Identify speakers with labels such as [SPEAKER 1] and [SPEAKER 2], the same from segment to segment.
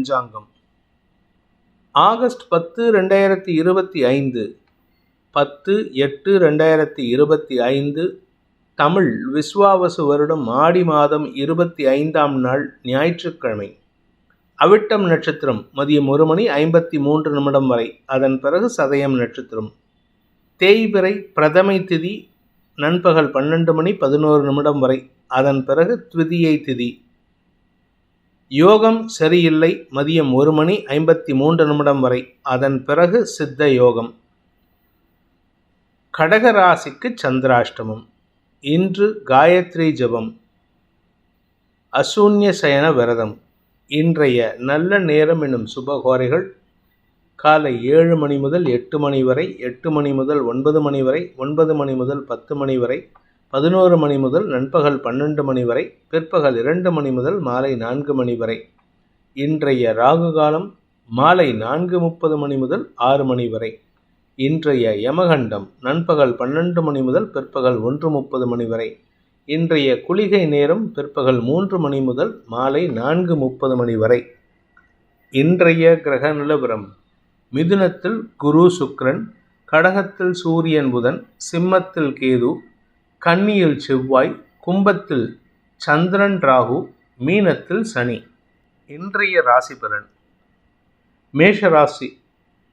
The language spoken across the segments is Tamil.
[SPEAKER 1] பஞ்சாங்கம். ஆகஸ்ட் பத்து ரெண்டாயிரத்தி இருபத்தி ஐந்து. பத்து எட்டு ரெண்டாயிரத்தி இருபத்தி ஐந்து. தமிழ் விஸ்வாவசு வருடம் ஆடி மாதம் இருபத்தி ஐந்தாம் நாள் ஞாயிற்றுக்கிழமை. அவிட்டம் நட்சத்திரம் மதியம் ஒரு மணி ஐம்பத்தி மூன்று நிமிடம் வரை. அதன் பிறகு சதயம் நட்சத்திரம். தேய்பிறை பிரதமை திதி நண்பகல் பன்னெண்டு மணி பதினோரு நிமிடம் வரை. அதன் பிறகு த்விதியை திதி. யோகம் சரியில்லை மதியம் ஒரு மணி ஐம்பத்தி மூன்று நிமிடம் வரை. அதன் பிறகு சித்த யோகம். கடகராசிக்கு சந்திராஷ்டமம். இன்று காயத்ரி ஜபம். அசூன்ய சயன விரதம். இன்றைய நல்ல நேரம் என்னும் சுபகோரைகள் காலை ஏழு மணி முதல் எட்டு மணி வரை எட்டு மணி முதல் ஒன்பது மணி வரை ஒன்பது மணி முதல் பத்து மணி வரை. பதினோரு மணி முதல் நண்பகல் பன்னெண்டு மணி வரை பிற்பகல் இரண்டு மணி முதல் மாலை நான்கு மணி வரை. இன்றைய ராகு காலம் மாலை நான்கு முப்பது மணி முதல் ஆறு மணி வரை. இன்றைய யமகண்டம் நண்பகல் பன்னெண்டு மணி முதல் பிற்பகல் ஒன்று முப்பது மணி வரை. இன்றைய குளிகை நேரம் பிற்பகல் மூன்று மணி முதல் மாலை நான்கு முப்பது மணி வரை. இன்றைய கிரக நிலவரம் மிதுனத்தில் குரு சுக்ரன் கடகத்தில் சூரியன் புதன் சிம்மத்தில் கேது கன்னியில் செவ்வாய் கும்பத்தில் சந்திரன் ராகு மீனத்தில் சனி. இன்றைய ராசி பலன். மேஷ ராசி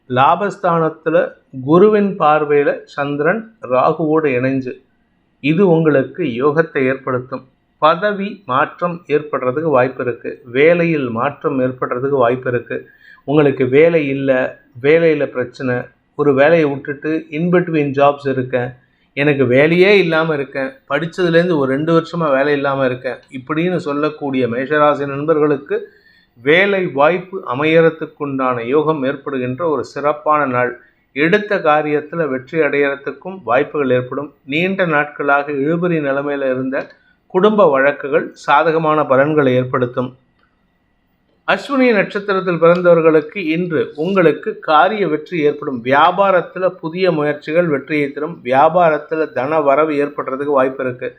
[SPEAKER 1] லாபஸ்தானத்தில் குருவின் பார்வையில் சந்திரன் ராகுவோடு இணைஞ்சு. இது உங்களுக்கு யோகத்தை ஏற்படுத்தும். பதவி மாற்றம் ஏற்படுறதுக்கு வாய்ப்பு இருக்குது வேலையில் மாற்றம் ஏற்படுறதுக்கு வாய்ப்பு இருக்குது உங்களுக்கு வேலை இல்லை வேலையில் பிரச்சனை ஒரு வேலையை விட்டுட்டு இன்பிட்வீன் ஜாப்ஸ் இருக்கேன். எனக்கு வேலையே இல்லாமல் இருக்கேன். படித்ததுலேருந்து ஒரு ரெண்டு வருஷமாக வேலை இல்லாமல் இருக்கேன். இப்படின்னு சொல்லக்கூடிய மேஷராசி நண்பர்களுக்கு வேலை வாய்ப்பு அமையறத்துக்குண்டான யோகம் ஏற்படுகின்ற ஒரு சிறப்பான நாள். எடுத்த காரியத்தில் வெற்றி அடையறதுக்கும் வாய்ப்புகள் ஏற்படும். நீண்ட நாட்களாக இழுபறி நிலைமையில் இருந்த குடும்ப வழக்குகள் சாதகமான பலன்களை ஏற்படுத்தும். அஸ்வினி நட்சத்திரத்தில் பிறந்தவர்களுக்கு இன்று உங்களுக்கு காரிய வெற்றி ஏற்படும். வியாபாரத்தில் புதிய முயற்சிகள் வெற்றியை தரும் வியாபாரத்தில் தன வரவு ஏற்படுறதுக்கு வாய்ப்பு இருக்குது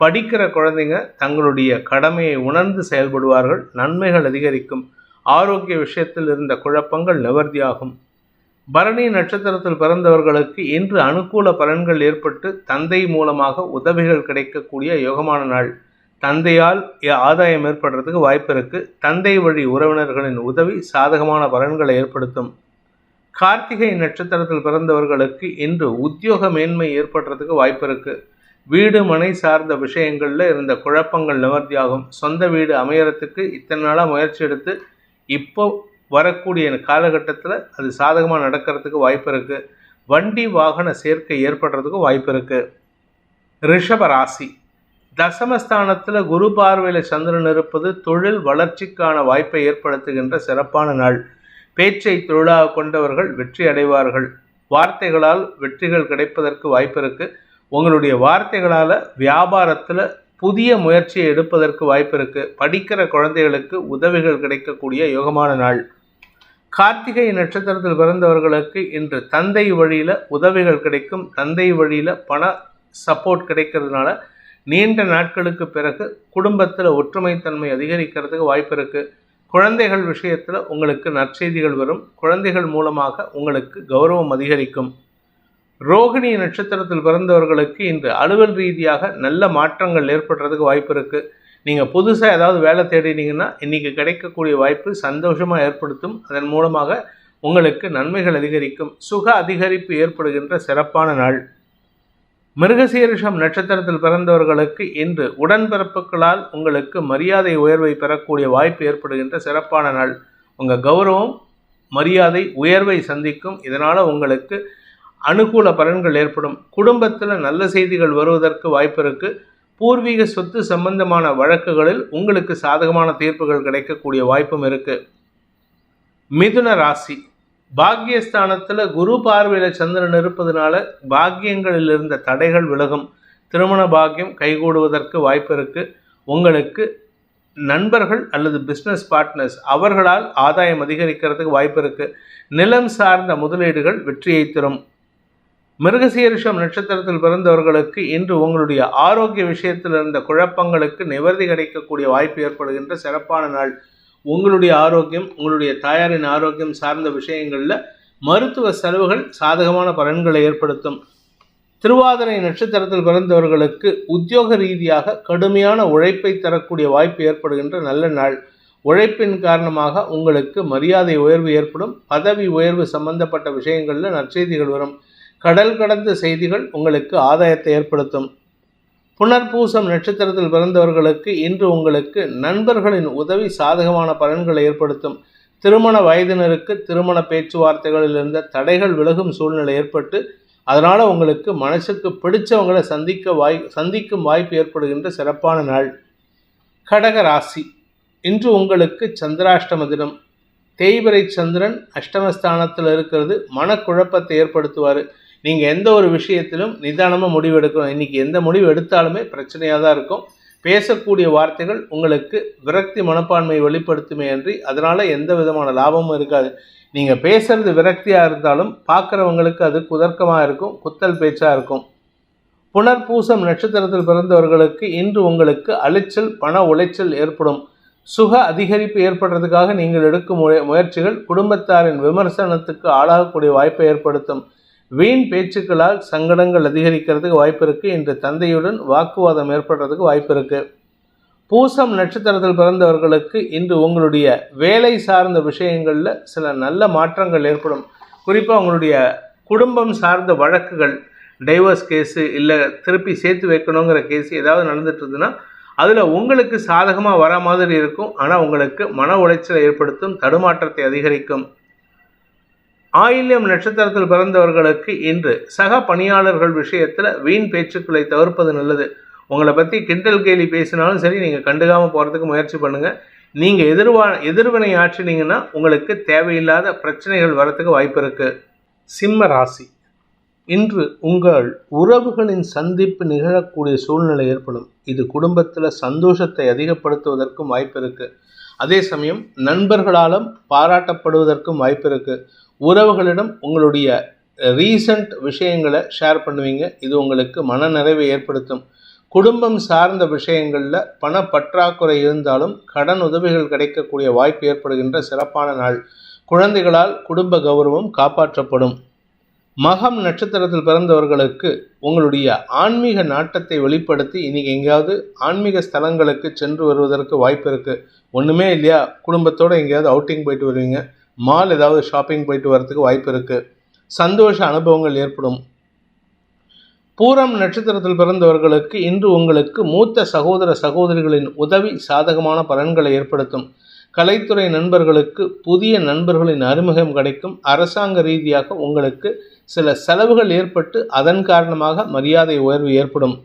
[SPEAKER 1] படிக்கிற குழந்தைங்க தங்களுடைய கடமையை உணர்ந்து செயல்படுவார்கள். நன்மைகள் அதிகரிக்கும். ஆரோக்கிய விஷயத்தில் இருந்த குழப்பங்கள் நிவர்த்தியாகும். பரணி நட்சத்திரத்தில் பிறந்தவர்களுக்கு இன்று அனுகூல பலன்கள் ஏற்பட்டு தந்தை மூலமாக உதவிகள் கிடைக்கக்கூடிய யோகமான நாள். தந்தையால் ஆதாயம் ஏற்படுறதுக்கு வாய்ப்பு இருக்கு. தந்தை வழி உறவினர்களின் உதவி சாதகமான பலன்களை ஏற்படுத்தும். கார்த்திகை நட்சத்திரத்தில் பிறந்தவர்களுக்கு இன்று உத்தியோக மேன்மை ஏற்படுறதுக்கு வாய்ப்பு இருக்கு. வீடு மனை சார்ந்த விஷயங்களில் இருந்த குழப்பங்கள் நிவர்த்தியாகும். சொந்த வீடு அமையறதுக்கு இத்தனை நாளாக முயற்சி எடுத்து இப்போ வரக்கூடிய காலகட்டத்தில் அது சாதகமாக நடக்கிறதுக்கு வாய்ப்பு இருக்குது வண்டி வாகன சேர்க்கை ஏற்படுறதுக்கு வாய்ப்பு இருக்குது ரிஷப ராசி. தசமஸ்தானத்தில் குரு பார்வையில் சந்திரன் இருப்பது தொழில் வளர்ச்சிக்கான வாய்ப்பை ஏற்படுத்துகின்ற சிறப்பான நாள். பேச்சை தொழிலாக கொண்டவர்கள் வெற்றி அடைவார்கள். வார்த்தைகளால் வெற்றிகள் கிடைப்பதற்கு வாய்ப்பு இருக்குது உங்களுடைய வார்த்தைகளால் வியாபாரத்தில் புதிய முயற்சியை எடுப்பதற்கு வாய்ப்பு இருக்குது படிக்கிற குழந்தைகளுக்கு உதவிகள் கிடைக்கக்கூடிய யோகமான நாள். கார்த்திகை நட்சத்திரத்தில் பிறந்தவர்களுக்கு இன்று தந்தை வழியில் உதவிகள் கிடைக்கும். தந்தை வழியில் பண சப்போர்ட் கிடைக்கிறதுனால நீண்ட நாட்களுக்கு பிறகு குடும்பத்தில் ஒற்றுமைத்தன்மை அதிகரிக்கிறதுக்கு வாய்ப்பு இருக்குது குழந்தைகள் விஷயத்தில் உங்களுக்கு நற்செய்திகள் வரும். குழந்தைகள் மூலமாக உங்களுக்கு கௌரவம் அதிகரிக்கும். ரோகிணி நட்சத்திரத்தில் பிறந்தவர்களுக்கு இன்று அலுவல் ரீதியாக நல்ல மாற்றங்கள் ஏற்படுறதுக்கு வாய்ப்பு இருக்குது நீங்கள் புதுசாக ஏதாவது வேலை தேடினீங்கன்னா இன்றைக்கி கிடைக்கக்கூடிய வாய்ப்பு சந்தோஷமாக ஏற்படுத்தும். அதன் மூலமாக உங்களுக்கு நன்மைகள் அதிகரிக்கும். சுக அதிகரிப்பு ஏற்படுகின்ற சிறப்பான நாள். மிருகசீரிஷம் நட்சத்திரத்தில் பிறந்தவர்களுக்கு இன்று உடன்பிறப்புகளால் உங்களுக்கு மரியாதை உயர்வை பெறக்கூடிய வாய்ப்பு ஏற்படுகின்ற சிறப்பான நாள். உங்கள் கௌரவம் மரியாதை உயர்வை சந்திக்கும். இதனால் உங்களுக்கு அனுகூல பலன்கள் ஏற்படும். குடும்பத்தில் நல்ல செய்திகள் வருவதற்கு வாய்ப்பு இருக்குது பூர்வீக சொத்து சம்பந்தமான வழக்குகளில் உங்களுக்கு சாதகமான தீர்ப்புகள் கிடைக்கக்கூடிய வாய்ப்பும் இருக்குது மிதுன ராசி. பாக்கியஸ்தானத்தில் குரு பார்வையில் சந்திரன் இருப்பதனால பாக்கியங்களில் இருந்த தடைகள் விலகும். திருமண பாக்கியம் கைகூடுவதற்கு வாய்ப்பு இருக்குது உங்களுக்கு நண்பர்கள் அல்லது பிஸ்னஸ் பார்ட்னர்ஸ் அவர்களால் ஆதாயம் அதிகரிக்கிறதுக்கு வாய்ப்பு இருக்குது நிலம் சார்ந்த முதலீடுகள் வெற்றியை தரும். மிருகசீரிஷம் நட்சத்திரத்தில் பிறந்தவர்களுக்கு இன்று உங்களுடைய ஆரோக்கிய விஷயத்தில் இருந்த குழப்பங்களுக்கு நிவர்த்தி கிடைக்கக்கூடிய வாய்ப்பு ஏற்படுகின்ற சிறப்பான நாள். உங்களுடைய ஆரோக்கியம் உங்களுடைய தாயாரின் ஆரோக்கியம் சார்ந்த விஷயங்களில் மருத்துவ செலவுகள் சாதகமான பலன்களை ஏற்படுத்தும். திருவாதிரை நட்சத்திரத்தில் பிறந்தவர்களுக்கு உத்தியோக ரீதியாக கடுமையான உழைப்பை தரக்கூடிய வாய்ப்பு ஏற்படுகின்ற நல்ல நாள். உழைப்பின் காரணமாக உங்களுக்கு மரியாதை உயர்வு ஏற்படும். பதவி உயர்வு சம்பந்தப்பட்ட விஷயங்களில் நற்செய்திகள் வரும். கடல் கடந்த செய்திகள் உங்களுக்கு ஆதாயத்தை ஏற்படுத்தும். புனர்பூசம் நட்சத்திரத்தில் பிறந்தவர்களுக்கு இன்று உங்களுக்கு நண்பர்களின் உதவி சாதகமான பலன்களை ஏற்படுத்தும். திருமண வயதினருக்கு திருமண பேச்சுவார்த்தைகளில் இருந்த தடைகள் விலகும் சூழ்நிலை ஏற்பட்டு அதனால் உங்களுக்கு மனசுக்கு பிடிச்சவங்களை சந்திக்க வாய் சந்திக்கும் வாய்ப்பு ஏற்படுகின்ற சிறப்பான நாள். கடக ராசி. இன்று உங்களுக்கு சந்திராஷ்டம தினம். தேய்பிரை சந்திரன் அஷ்டமஸ்தானத்தில் இருக்கிறது. மனக்குழப்பத்தை ஏற்படுத்துவார். நீங்கள் எந்த ஒரு விஷயத்திலும் நிதானமாக முடிவு எடுக்கணும் இன்றைக்கி எந்த முடிவு எடுத்தாலுமே பிரச்சனையாக தான் இருக்கும். பேசக்கூடிய வார்த்தைகள் உங்களுக்கு விரக்தி மனப்பான்மையை வெளிப்படுத்துமே அன்றி அதனால் எந்த விதமான லாபமும் இருக்காது. நீங்கள் பேசுறது விரக்தியாக இருந்தாலும் பார்க்குறவங்களுக்கு அது குதர்க்கமாக இருக்கும் குத்தல் பேச்சாக இருக்கும். புனர்பூசம் நட்சத்திரத்தில் பிறந்தவர்களுக்கு இன்று உங்களுக்கு அலைச்சல் பண உளைச்சல் ஏற்படும். சுக அதிகரிப்பு ஏற்படுறதுக்காக நீங்கள் எடுக்கும் முயற்சிகள் குடும்பத்தாரின் விமர்சனத்துக்கு ஆளாகக்கூடிய வாய்ப்பை ஏற்படுத்தும். வீண் பேச்சுக்களால் சங்கடங்கள் அதிகரிக்கிறதுக்கு வாய்ப்பு இருக்குது இன்று தந்தையுடன் வாக்குவாதம் ஏற்படுறதுக்கு வாய்ப்பு இருக்குது பூசம் நட்சத்திரத்தில் பிறந்தவர்களுக்கு இன்று உங்களுடைய வேலை சார்ந்த விஷயங்களில் சில நல்ல மாற்றங்கள் ஏற்படும். குறிப்பாக உங்களுடைய குடும்பம் சார்ந்த வழக்குகள் டைவர்ஸ் கேஸு இல்லை திருப்பி சேர்த்து வைக்கணுங்கிற கேஸ் ஏதாவது நடந்துட்டு இருந்ததுன்னா அதில் உங்களுக்கு சாதகமாக வர மாதிரி இருக்கும். ஆனால் உங்களுக்கு மன உளைச்சலை ஏற்படுத்தும் தடுமாற்றத்தை அதிகரிக்கும். ஆயில்யம் நட்சத்திரத்தில் பிறந்தவர்களுக்கு இன்று சக பணியாளர்கள் விஷயத்தில் வீண் பேச்சுக்களை தவிர்ப்பது நல்லது. உங்களை பற்றி கிண்டல் கேலி பேசினாலும் சரி நீங்கள் கண்டுக்காமல் போகிறதுக்கு முயற்சி பண்ணுங்கள் நீங்கள் எதிர்வா எதிர்வினை ஆற்றினீங்கன்னா உங்களுக்கு தேவையில்லாத பிரச்சனைகள் வரத்துக்கு வாய்ப்பு இருக்குது சிம்ம ராசி. இன்று உங்கள் உறவுகளின் சந்திப்பு நிகழக்கூடிய சூழ்நிலை ஏற்படும். இது குடும்பத்தில் சந்தோஷத்தை அதிகப்படுத்துவதற்கும் வாய்ப்பு இருக்குது அதே சமயம் நண்பர்களாலும் பாராட்டப்படுவதற்கும் வாய்ப்பு இருக்குது உறவுகளிடம் உங்களுடைய ரீசண்ட் விஷயங்களை ஷேர் பண்ணுவீங்க. இது உங்களுக்கு மன நிறைவை ஏற்படுத்தும். குடும்பம் சார்ந்த விஷயங்களில் பண பற்றாக்குறை இருந்தாலும் கடன் உதவிகள் கிடைக்கக்கூடிய வாய்ப்பு ஏற்படுகின்ற சிறப்பான நாள். குழந்தைகளால் குடும்ப கௌரவம் காப்பாற்றப்படும். மகம் நட்சத்திரத்தில் பிறந்தவர்களுக்கு உங்களுடைய ஆன்மீக நாட்டத்தை வெளிப்படுத்தி இன்னைக்கு எங்கேயாவது ஆன்மீக ஸ்தலங்களுக்கு சென்று வருவதற்கு வாய்ப்பு இருக்குது ஒன்றுமே இல்லையா? குடும்பத்தோடு எங்கேயாவது அவுட்டிங் போயிட்டு வருவீங்க. மால் ஏதாவது ஷாப்பிங் போயிட்டு வரதுக்கு வாய்ப்பு இருக்குது சந்தோஷ அனுபவங்கள் ஏற்படும். பூரம் நட்சத்திரத்தில் பிறந்தவர்களுக்கு இன்று உங்களுக்கு மூத்த சகோதர சகோதரிகளின் உதவி சாதகமான பலன்களை ஏற்படுத்தும். கலைத்துறை நண்பர்களுக்கு புதிய நண்பர்களின் அறிமுகம் கிடைக்கும். அரசாங்க ரீதியாக உங்களுக்கு சில செலவுகள் ஏற்பட்டு அதன் காரணமாக மரியாதை உயர்வு ஏற்படும்.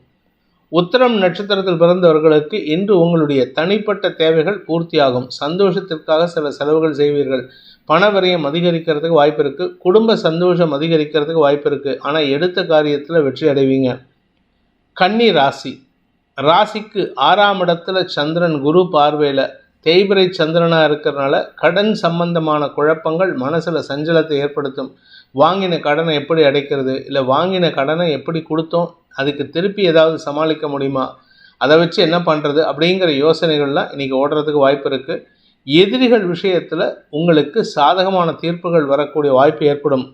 [SPEAKER 1] உத்தரம் நட்சத்திரத்தில் பிறந்தவர்களுக்கு இன்று உங்களுடைய தனிப்பட்ட தேவைகள் பூர்த்தியாகும். சந்தோஷத்திற்காக சில செலவுகள் செய்வீர்கள். பணவரையும் அதிகரிக்கிறதுக்கு வாய்ப்பு இருக்குது குடும்ப சந்தோஷம் அதிகரிக்கிறதுக்கு வாய்ப்பு இருக்குது ஆனால் எடுத்த காரியத்தில் வெற்றி அடைவீங்க. கன்னி ராசி. ராசிக்கு ஆறாம் இடத்துல சந்திரன் குரு பார்வையில். தேய்பிரை சந்திரனாக இருக்கிறனால கடன் சம்பந்தமான குழப்பங்கள் மனசில் சஞ்சலத்தை ஏற்படுத்தும். வாங்கின கடனை எப்படி அடைக்கிறது? இல்லை வாங்கின கடனை எப்படி கொடுத்தோம்? அதுக்கு திருப்பி ஏதாவது சமாளிக்க முடியுமா? அதை வச்சு என்ன பண்ணுறது அப்படிங்கிற யோசனைகள்லாம் இன்றைக்கி ஓடுறதுக்கு வாய்ப்பு இருக்குது எதிரிகள் விஷயத்தில் உங்களுக்கு சாதகமான தீர்ப்புகள் வரக்கூடிய வாய்ப்பு ஏற்படும்.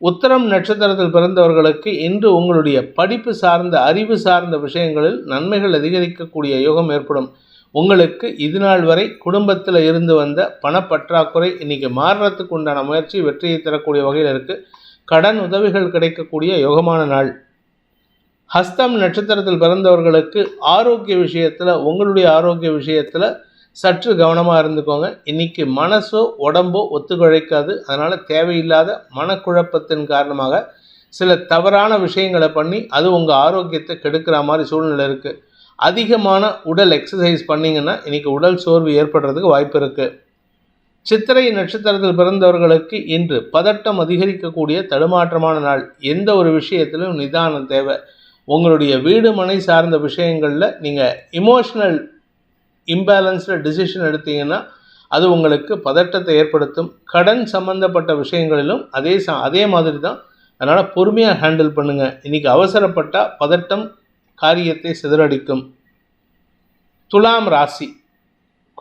[SPEAKER 1] உத்தரம் நட்சத்திரத்தில் பிறந்தவர்களுக்கு இன்று உங்களுடைய படிப்பு சார்ந்த அறிவு சார்ந்த விஷயங்களில் நன்மைகள் அதிகரிக்கக்கூடிய யோகம் ஏற்படும். உங்களுக்கு இது நாள் வரை குடும்பத்தில் இருந்து வந்த பணப்பற்றாக்குறை இன்னைக்கு மாறுறதுக்கு உண்டான முயற்சி வெற்றியை தரக்கூடிய வகையில் இருக்குது கடன் உதவிகள் கிடைக்கக்கூடிய யோகமான நாள். ஹஸ்தம் நட்சத்திரத்தில் பிறந்தவர்களுக்கு ஆரோக்கிய விஷயத்தில் உங்களுடைய ஆரோக்கிய விஷயத்தில் சற்று கவனமாக இருந்துக்கோங்க. இன்னைக்கு மனசோ உடம்போ ஒத்துழைக்காது. அதனால் தேவையில்லாத மனக்குழப்பத்தின் காரணமாக சில தவறான விஷயங்களை பண்ணி அது உங்கள் ஆரோக்கியத்தை கெடுக்கிற மாதிரி சூழ்நிலை இருக்குது அதிகமான உடல் எக்ஸசைஸ் பண்ணிங்கன்னா இன்றைக்கி உடல் சோர்வு ஏற்படுறதுக்கு வாய்ப்பு இருக்குது சித்திரை நட்சத்திரத்தில் பிறந்தவர்களுக்கு இன்று பதட்டம் அதிகரிக்கக்கூடிய தடுமாற்றமான நாள். எந்த ஒரு விஷயத்திலும் நிதானம் தேவை. உங்களுடைய வீடு மனை சார்ந்த விஷயங்களில் நீங்கள் இமோஷனல் இம்பேலன்ஸில் டிசிஷன் எடுத்தீங்கன்னா அது உங்களுக்கு பதட்டத்தை ஏற்படுத்தும். கடன் சம்மந்தப்பட்ட விஷயங்களிலும் அதே ச அதே மாதிரி தான் அதனால் பொறுமையாக ஹேண்டில் பண்ணுங்கள் இன்றைக்கி அவசரப்பட்டால் பதட்டம் காரியத்தை சிதறடிக்கும். துலாம் ராசி.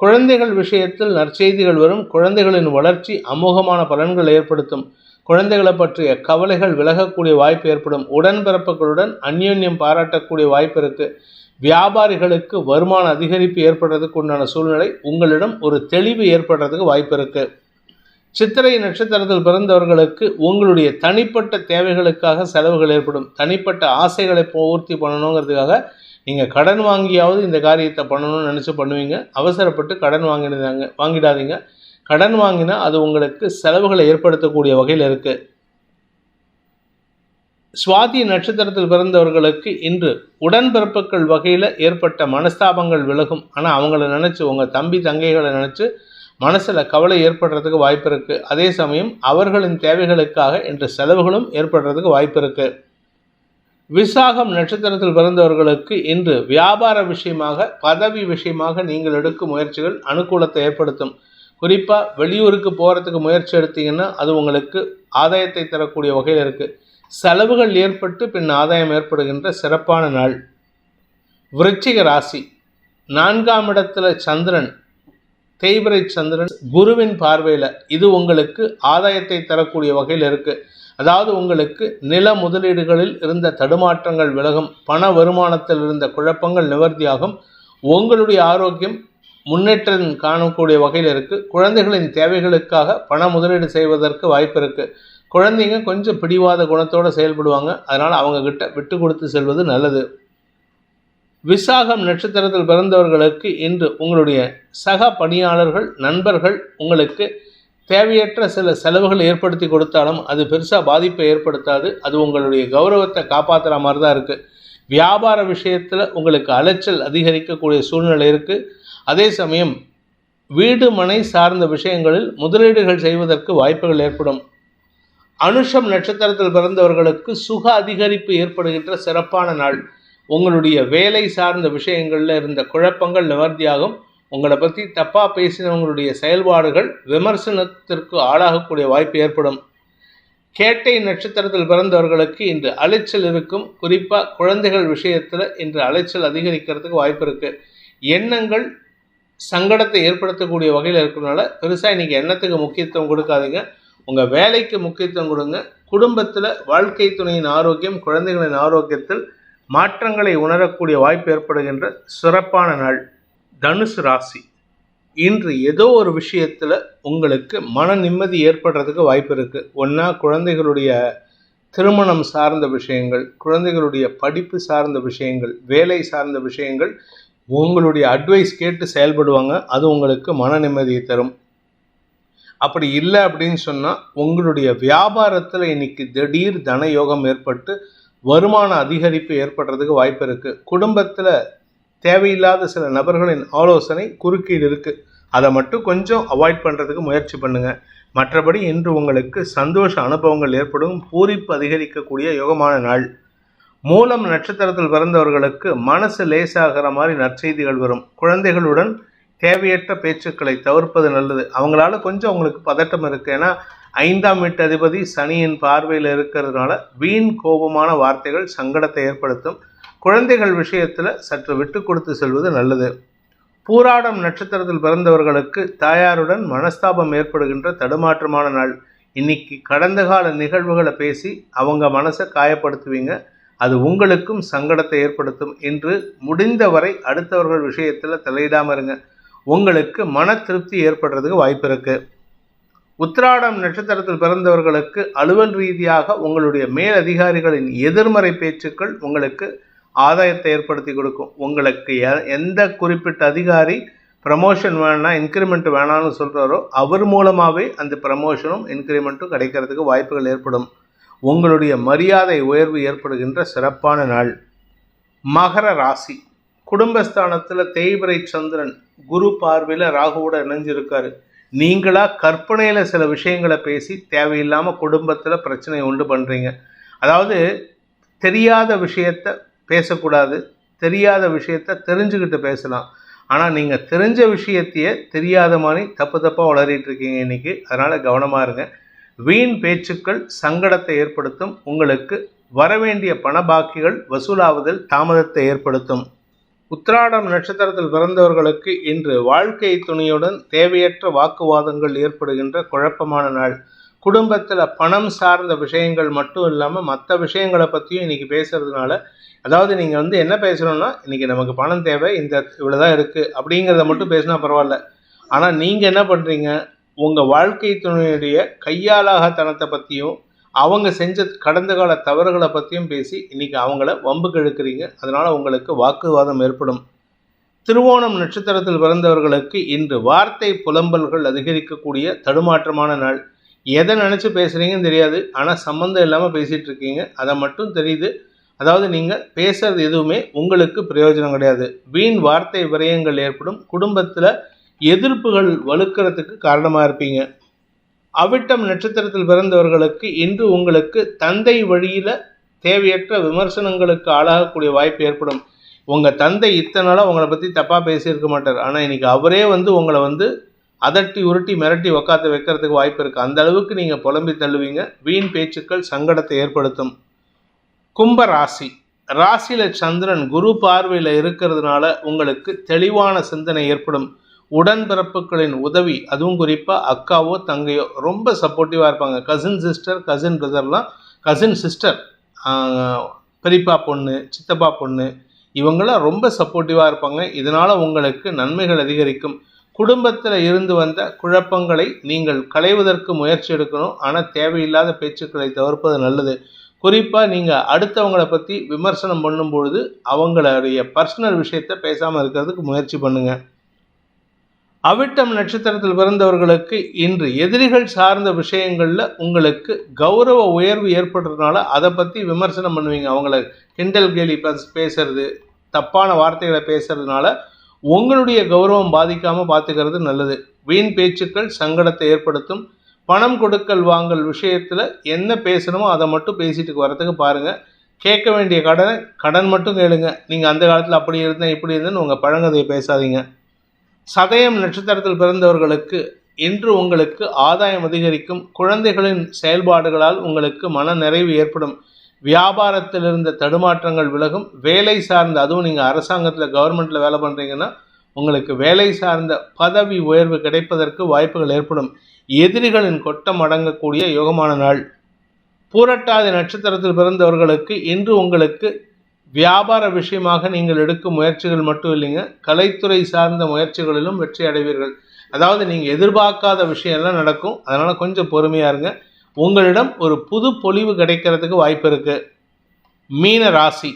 [SPEAKER 1] குழந்தைகள் விஷயத்தில் நற்செய்திகள் வரும். குழந்தைகளின் வளர்ச்சி அமோகமான பலன்கள் ஏற்படுத்தும். குழந்தைகளை பற்றிய கவலைகள் விலகக்கூடிய வாய்ப்பு ஏற்படும். உடன்பிறப்புகளுடன் அந்யோன்யம் பாராட்டக்கூடிய வாய்ப்பு இருக்குது வியாபாரிகளுக்கு வருமான அதிகரிப்பு ஏற்படுறதுக்கு உண்டான சூழ்நிலை உங்களிடம் ஒரு தெளிவு ஏற்படுறதுக்கு வாய்ப்பு இருக்கு. சித்திரை நட்சத்திரத்தில் பிறந்தவர்களுக்கு உங்களுடைய தனிப்பட்ட தேவைகளுக்காக செலவுகள் ஏற்படும். தனிப்பட்ட ஆசைகளை பூர்த்தி பண்ணணுங்கிறதுக்காக நீங்கள் கடன் வாங்கியாவது இந்த காரியத்தை பண்ணணும்னு நினச்சி பண்ணுவீங்க. அவசரப்பட்டு கடன் வாங்கிடுதாங்க வாங்கிடாதீங்க. கடன் வாங்கினா அது உங்களுக்கு செலவுகளை ஏற்படுத்தக்கூடிய வகையில் இருக்குது சுவாதி நட்சத்திரத்தில் பிறந்தவர்களுக்கு இன்று உடன்பிறப்புகள் வகையில் ஏற்பட்ட மனஸ்தாபங்கள் விலகும். ஆனால் அவங்கள நினச்சி உங்கள் தம்பி தங்கைகளை நினச்சி மனசில் கவலை ஏற்படுறதுக்கு வாய்ப்பு இருக்குது அதே சமயம் அவர்களின் தேவைகளுக்காக இன்று செலவுகளும் ஏற்படுறதுக்கு வாய்ப்பு இருக்குது விசாகம் நட்சத்திரத்தில் பிறந்தவர்களுக்கு இன்று வியாபார விஷயமாக பதவி விஷயமாக நீங்கள் எடுக்கும் முயற்சிகள் அனுகூலத்தை ஏற்படுத்தும். குறிப்பாக வெளியூருக்கு போகிறதுக்கு முயற்சி எடுத்தீங்கன்னா அது உங்களுக்கு ஆதாயத்தை தரக்கூடிய வகையில் இருக்குது செலவுகள் ஏற்பட்டு பின் ஆதாயம் ஏற்படுகின்ற சிறப்பான நாள். விருச்சிக ராசி. நான்காம் இடத்துல சந்திரன். தேய்பிரை சந்திரன் குருவின் பார்வையில் இது உங்களுக்கு ஆதாயத்தை தரக்கூடிய வகையில் இருக்குது அதாவது உங்களுக்கு நில முதலீடுகளில் இருந்த தடுமாற்றங்கள் விலகும் பண வருமானத்தில் இருந்த குழப்பங்கள் நிவர்த்தியாகும் உங்களுடைய ஆரோக்கியம் முன்னேற்றம் காணக்கூடிய வகையில் இருக்குது குழந்தைகளின் தேவைகளுக்காக பண முதலீடு செய்வதற்கு வாய்ப்பு இருக்குது குழந்தைங்க கொஞ்சம் பிடிவாத குணத்தோடு செயல்படுவாங்க. அதனால் அவங்கக்கிட்ட விட்டு கொடுத்து செல்வது நல்லது. விசாகம் நட்சத்திரத்தில் பிறந்தவர்களுக்கு இன்று உங்களுடைய சக பணியாளர்கள் நண்பர்கள் உங்களுக்கு தேவையற்ற சில செலவுகள் ஏற்படுத்தி கொடுத்தாலும் அது பெருசாக பாதிப்பை ஏற்படுத்தாது. அது உங்களுடைய கௌரவத்தை காப்பாற்றுற மாதிரி தான் இருக்குது வியாபார விஷயத்தில் உங்களுக்கு அலைச்சல் அதிகரிக்கக்கூடிய சூழ்நிலை இருக்குது அதே சமயம் வீடு மனை சார்ந்த விஷயங்களில் முதலீடுகள் செய்வதற்கு வாய்ப்புகள் ஏற்படும். அனுஷம் நட்சத்திரத்தில் பிறந்தவர்களுக்கு சுக அதிகரிப்பு ஏற்படுகின்ற சிறப்பான நாள். உங்களுடைய வேலை சார்ந்த விஷயங்களில் இருந்த குழப்பங்கள் நிவர்த்தியாகும். உங்களை பற்றி தப்பாக பேசினவங்களுடைய செயல்பாடுகள் விமர்சனத்திற்கு ஆளாகக்கூடிய வாய்ப்பு ஏற்படும். கேட்டை நட்சத்திரத்தில் பிறந்தவர்களுக்கு இன்று அலைச்சல் இருக்கும். குறிப்பாக குழந்தைகள் விஷயத்தில் இன்று அலைச்சல் அதிகரிக்கிறதுக்கு வாய்ப்பு இருக்குது எண்ணங்கள் சங்கடத்தை ஏற்படுத்தக்கூடிய வகையில் இருக்கிறனால பெருசாக இன்றைக்கி எண்ணத்துக்கு முக்கியத்துவம் கொடுக்காதீங்க. உங்கள் வேலைக்கு முக்கியத்துவம் கொடுங்க. குடும்பத்தில் வாழ்க்கை துணையின் ஆரோக்கியம் குழந்தைகளின் ஆரோக்கியத்தில் மாற்றங்களை உணரக்கூடிய வாய்ப்பு ஏற்படுகின்ற சிறப்பான நாள் தனுசு ராசி. இன்று ஏதோ ஒரு விஷயத்தில் உங்களுக்கு மன நிம்மதி ஏற்படுறதுக்கு வாய்ப்பு இருக்குது ஒன்றா குழந்தைகளுடைய திருமணம் சார்ந்த விஷயங்கள் குழந்தைகளுடைய படிப்பு சார்ந்த விஷயங்கள் வேலை சார்ந்த விஷயங்கள் உங்களுடைய அட்வைஸ் கேட்டு செயல்படுவாங்க. அது உங்களுக்கு மன நிம்மதியை தரும். அப்படி இல்லை அப்படின்னு சொன்னால் உங்களுடைய வியாபாரத்தில் இன்னைக்கு திடீர் தன யோகம் ஏற்பட்டு வருமான அதிகரிப்பு ஏற்படுறதுக்கு வாய்ப்பு இருக்குது குடும்பத்தில் தேவையில்லாத சில நபர்களின் ஆலோசனை குறுக்கீடு இருக்குது அதை மட்டும் கொஞ்சம் அவாய்ட் பண்ணுறதுக்கு முயற்சி பண்ணுங்கள் மற்றபடி இன்று உங்களுக்கு சந்தோஷ அனுபவங்கள் ஏற்படும். பூரிப்பு அதிகரிக்கக்கூடிய யோகமான நாள். மூலம் நட்சத்திரத்தில் பிறந்தவர்களுக்கு மனசு லேசாகிற மாதிரி நற்செய்திகள் வரும். குழந்தைகளுடன் தேவையற்ற பேச்சுக்களை தவிர்ப்பது நல்லது. அவங்களால கொஞ்சம் அவங்களுக்கு பதட்டம் இருக்குது ஏன்னா ஐந்தாம் வீட்டு அதிபதி சனியின் பார்வையில் இருக்கிறதுனால வீண் கோபமான வார்த்தைகள் சங்கடத்தை ஏற்படுத்தும். குழந்தைகள் விஷயத்தில் சற்று விட்டு கொடுத்து செல்வது நல்லது. பூராடம் நட்சத்திரத்தில் பிறந்தவர்களுக்கு தாயாருடன் மனஸ்தாபம் ஏற்படுகின்ற தடுமாற்றமான நாள். இன்னைக்கு கடந்த கால நிகழ்வுகளை பேசி அவங்க மனசை காயப்படுத்துவீங்க. அது உங்களுக்கும் சங்கடத்தை ஏற்படுத்தும். என்று முடிந்தவரை அடுத்தவர்கள் விஷயத்தில் தலையிடாமல் இருங்க. உங்களுக்கு மன திருப்தி ஏற்படுறதுக்கு வாய்ப்பு இருக்கு. உத்திராடம் நட்சத்திரத்தில் பிறந்தவர்களுக்கு அலுவல் ரீதியாக உங்களுடைய மேல் அதிகாரிகளின் எதிர்மறை பேச்சுக்கள் உங்களுக்கு ஆதாயத்தை ஏற்படுத்தி கொடுக்கும். உங்களுக்கு எ- எந்த குறிப்பிட்ட அதிகாரி ப்ரமோஷன் வேணாம் இன்க்ரிமெண்ட் வேணாம்னு சொல்கிறாரோ அவர் மூலமாகவே அந்த ப்ரமோஷனும் இன்க்ரிமெண்ட்டும் கிடைக்கிறதுக்கு வாய்ப்புகள் ஏற்படும். உங்களுடைய மரியாதை உயர்வு ஏற்படுகின்ற சிறப்பான நாள். மகர ராசி. குடும்பஸ்தானத்தில் தேய்பிரை சந்திரன் குரு பார்வையில் ராகுவோட இணைஞ்சிருக்காரு. நீங்களா கற்பனையில் சில விஷயங்களை பேசி தேவையில்லாமல் குடும்பத்தில் பிரச்சனையை உண்டு பண்ணுறீங்க அதாவது தெரியாத விஷயத்த பேசக்கூடாது தெரியாத விஷயத்த தெரிஞ்சுக்கிட்டு பேசலாம். ஆனால் நீங்கள் தெரிஞ்ச விஷயத்தையே தெரியாத மாதிரி தப்பு தப்பாக வளரிட்டு இருக்கீங்க இன்னைக்கு. அதனால் கவனமாக இருங்க. வீண் பேச்சுக்கள் சங்கடத்தை ஏற்படுத்தும். உங்களுக்கு வரவேண்டிய பண பாக்கிகள் வசூலாவதில் தாமதத்தை ஏற்படுத்தும். உத்திராடம் நட்சத்திரத்தில் பிறந்தவர்களுக்கு இன்று வாழ்க்கை துணையுடன் தேவையற்ற வாக்குவாதங்கள் ஏற்படுகின்ற குழப்பமான நாள். குடும்பத்தில் பணம் சார்ந்த விஷயங்கள் மட்டும் இல்லாமல் மற்ற விஷயங்களை பற்றியும் இன்றைக்கி பேசுகிறதுனால அதாவது நீங்கள் வந்து என்ன பேசுகிறோன்னா இன்றைக்கி நமக்கு பணம் தேவை இந்த இவ்வளோ தான் இருக்குது அப்படிங்கிறத மட்டும் பேசினா பரவாயில்ல. ஆனால் நீங்கள் என்ன பண்ணுறீங்க உங்கள் வாழ்க்கை துணையுடைய கையாலாகத்தனத்தை பற்றியும் அவங்க செஞ்ச கடந்த கால தவறுகளை பற்றியும் பேசி இன்னைக்கு அவங்கள வம்புக்கு இழுக்கிறீங்க அதனால் உங்களுக்கு வாக்குவாதம் ஏற்படும். திருவோணம் நட்சத்திரத்தில் பிறந்தவர்களுக்கு இன்று வார்த்தை புலம்பல்கள் அதிகரிக்கக்கூடிய தடுமாற்றமான நாள். எதை நினச்சி பேசுகிறீங்கன்னு தெரியாது. ஆனால் சம்மந்தம் இல்லாமல் பேசிகிட்டு இருக்கீங்க. அதை மட்டும் தெரியுது. அதாவது நீங்கள் பேசுறது எதுவுமே உங்களுக்கு பிரயோஜனம் கிடையாது. வீண் வார்த்தை விரயங்கள் ஏற்படும். குடும்பத்தில் எதிர்ப்புகள் வலுக்கிறதுக்கு காரணமாக இருப்பீங்க. அவிட்டம் நட்சத்திரத்தில் பிறந்தவர்களுக்கு இன்று உங்களுக்கு தந்தை வழியில் தேவையற்ற விமர்சனங்களுக்கு ஆளாகக்கூடிய வாய்ப்பு ஏற்படும். உங்கள் தந்தை இத்தனை நாளாக உங்களை பற்றி தப்பாக பேசியிருக்க மாட்டார். ஆனால் இன்றைக்கி அவரே வந்து உங்களை வந்து அதட்டி உருட்டி மிரட்டி உக்காத்த வைக்கிறதுக்கு வாய்ப்பு இருக்குது அந்த அளவுக்கு நீங்கள் புலம்பி தள்ளுவீங்க. வீண் பேச்சுக்கள் சங்கடத்தை ஏற்படுத்தும். கும்ப ராசி. ராசியில் சந்திரன் குரு பார்வையில் இருக்கிறதுனால உங்களுக்கு தெளிவான சிந்தனை ஏற்படும். உடன்பிறப்புகளின் உதவி அதுவும் குறிப்பாக அக்காவோ தங்கையோ ரொம்ப சப்போர்ட்டிவாக இருப்பாங்க. கசின் சிஸ்டர் கசின் பிரதர்லாம் கசின் சிஸ்டர் பெரியப்பா பொண்ணு சித்தப்பா பொண்ணு இவங்களாம் ரொம்ப சப்போர்ட்டிவாக இருப்பாங்க. இதனால் உங்களுக்கு நன்மைகள் அதிகரிக்கும். குடும்பத்தில் இருந்து வந்த குழப்பங்களை நீங்கள் களைவதற்கு முயற்சி எடுக்கணும். ஆனால் தேவையில்லாத பேச்சுக்களை தவிர்ப்பது நல்லது. குறிப்பாக நீங்கள் அடுத்தவங்களை பற்றி விமர்சனம் பண்ணும்பொழுது அவங்களுடைய பர்சனல் விஷயத்தை பேசாமல் இருக்கிறதுக்கு முயற்சி பண்ணுங்கள் அவிட்டம் நட்சத்திரத்தில் பிறந்தவர்களுக்கு இன்று எதிரிகள் சார்ந்த விஷயங்களில் உங்களுக்கு கௌரவ உயர்வு ஏற்படுறதுனால அதை பற்றி விமர்சனம் பண்ணுவீங்க. அவங்கள கிண்டல் கேலி பேசுறது தப்பான வார்த்தைகளை பேசுறதுனால உங்களுடைய கௌரவம் பாதிக்காமல் பார்த்துக்கிறது நல்லது. வீண் பேச்சுக்கள் சங்கடத்தை ஏற்படுத்தும். பணம் கொடுக்கல் வாங்கல் விஷயத்தில் என்ன பேசணுமோ அதை மட்டும் பேசிட்டு வரத்துக்கு பாருங்கள் கேட்க வேண்டிய கடனை கடன் மட்டும் கேளுங்க. நீங்கள் அந்த காலத்தில் அப்படி இருந்தேன் இப்படி இருந்தேன்னு உங்கள் பழங்கதையை பேசாதீங்க. சதயம் நட்சத்திரத்தில் பிறந்தவர்களுக்கு இன்று உங்களுக்கு ஆதாயம் அதிகரிக்கும். குழந்தைகளின் செயல்பாடுகளால் உங்களுக்கு மன நிறைவு ஏற்படும். வியாபாரத்தில் இருந்த தடுமாற்றங்கள் விலகும். வேலை சார்ந்த அதுவும் நீங்கள் அரசாங்கத்தில் கவர்மெண்ட்டில் வேலை பண்ணுறீங்கன்னா உங்களுக்கு வேலை சார்ந்த பதவி உயர்வு கிடைப்பதற்கு வாய்ப்புகள் ஏற்படும். எதிரிகளின் கொட்டம் அடங்கக்கூடிய யோகமான நாள். பூரட்டாதி நட்சத்திரத்தில் பிறந்தவர்களுக்கு இன்று உங்களுக்கு வியாபார விஷயமாக நீங்கள் எடுக்கும் முயற்சிகள் மட்டும் இல்லைங்க. கலைத்துறை சார்ந்த முயற்சிகளிலும் வெற்றி அடைவீர்கள். அதாவது நீங்கள் எதிர்பார்க்காத விஷயம்லாம் நடக்கும். அதனால் கொஞ்சம் பொறுமையாக இருங்க. உங்களிடம் ஒரு புது பொலிவு கிடைக்கிறதுக்கு வாய்ப்பு இருக்குது மீன ராசி.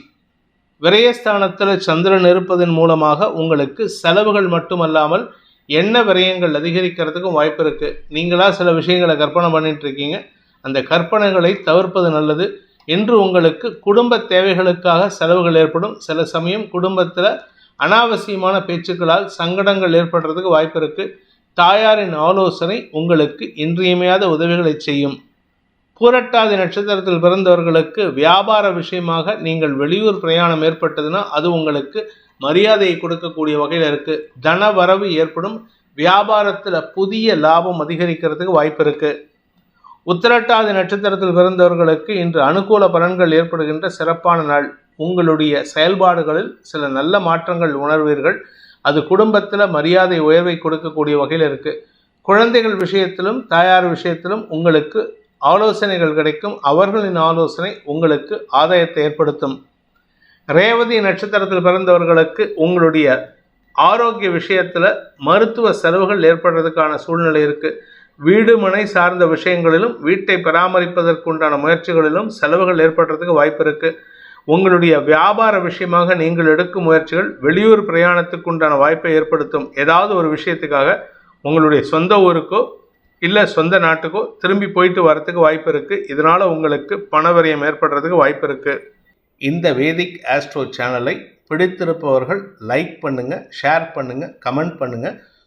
[SPEAKER 1] விரயஸ்தானத்தில் சந்திரன் இருப்பதன் மூலமாக உங்களுக்கு செலவுகள் மட்டுமல்லாமல் எண்ண விரயங்கள் அதிகரிக்கிறதுக்கும் வாய்ப்பு இருக்குது நீங்களாக சில விஷயங்களை கற்பனை பண்ணிகிட்டு இருக்கீங்க. அந்த கற்பனைகளை தவிர்ப்பது நல்லது. இன்று உங்களுக்கு குடும்ப தேவைகளுக்காக செலவுகள் ஏற்படும். சில சமயம் குடும்பத்தில் அனாவசியமான பேச்சுக்களால் சங்கடங்கள் ஏற்படுறதுக்கு வாய்ப்பு இருக்குது தாயாரின் ஆலோசனை உங்களுக்கு இன்றியமையாத உதவிகளை செய்யும். பூரட்டாதி நட்சத்திரத்தில் பிறந்தவர்களுக்கு வியாபார விஷயமாக நீங்கள் வெளியூர் பிரயாணம் ஏற்பட்டதுன்னா அது உங்களுக்கு மரியாதையை கொடுக்கக்கூடிய வகையில் இருக்குது தன வரவு ஏற்படும். வியாபாரத்தில் புதிய லாபம் அதிகரிக்கிறதுக்கு வாய்ப்பு இருக்குது உத்திரட்டாதி நட்சத்திரத்தில் பிறந்தவர்களுக்கு இன்று அனுகூல பலன்கள் ஏற்படுகின்ற சிறப்பான நாள். உங்களுடைய செயல்பாடுகளில் சில நல்ல மாற்றங்கள் உணர்வீர்கள். அது குடும்பத்தில் மரியாதை உயர்வை கொடுக்கக்கூடிய வகையில் இருக்குது குழந்தைகள் விஷயத்திலும் தாயார் விஷயத்திலும் உங்களுக்கு ஆலோசனைகள் கிடைக்கும். அவர்களின் ஆலோசனை உங்களுக்கு ஆதாயத்தை ஏற்படுத்தும். ரேவதி நட்சத்திரத்தில் பிறந்தவர்களுக்கு உங்களுடைய ஆரோக்கிய விஷயத்தில் மருத்துவ செலவுகள் ஏற்படுறதுக்கான சூழ்நிலை இருக்குது வீடு மனை சார்ந்த விஷயங்களிலும் வீட்டை பராமரிப்பதற்குண்டான முயற்சிகளிலும் செலவுகள் ஏற்படுறதுக்கு வாய்ப்பு இருக்குது உங்களுடைய வியாபார விஷயமாக நீங்கள் எடுக்கும் முயற்சிகள் வெளியூர் பிரயாணத்துக்கு உண்டான வாய்ப்பை ஏற்படுத்தும். ஏதாவது ஒரு விஷயத்துக்காக உங்களுடைய சொந்த ஊருக்கோ இல்லை சொந்த நாட்டுக்கோ திரும்பி போயிட்டு வரத்துக்கு வாய்ப்பு இருக்குது இதனால் உங்களுக்கு பணவரியம் ஏற்படுறதுக்கு வாய்ப்பு இருக்குது இந்த வேதிக் ஆஸ்ட்ரோ சேனலை பிடித்திருப்பவர்கள் லைக் பண்ணுங்கள் ஷேர் பண்ணுங்கள் கமெண்ட் பண்ணுங்கள்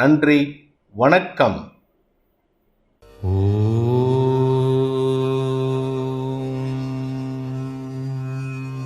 [SPEAKER 1] நன்றி வணக்கம்.
[SPEAKER 2] ஓ.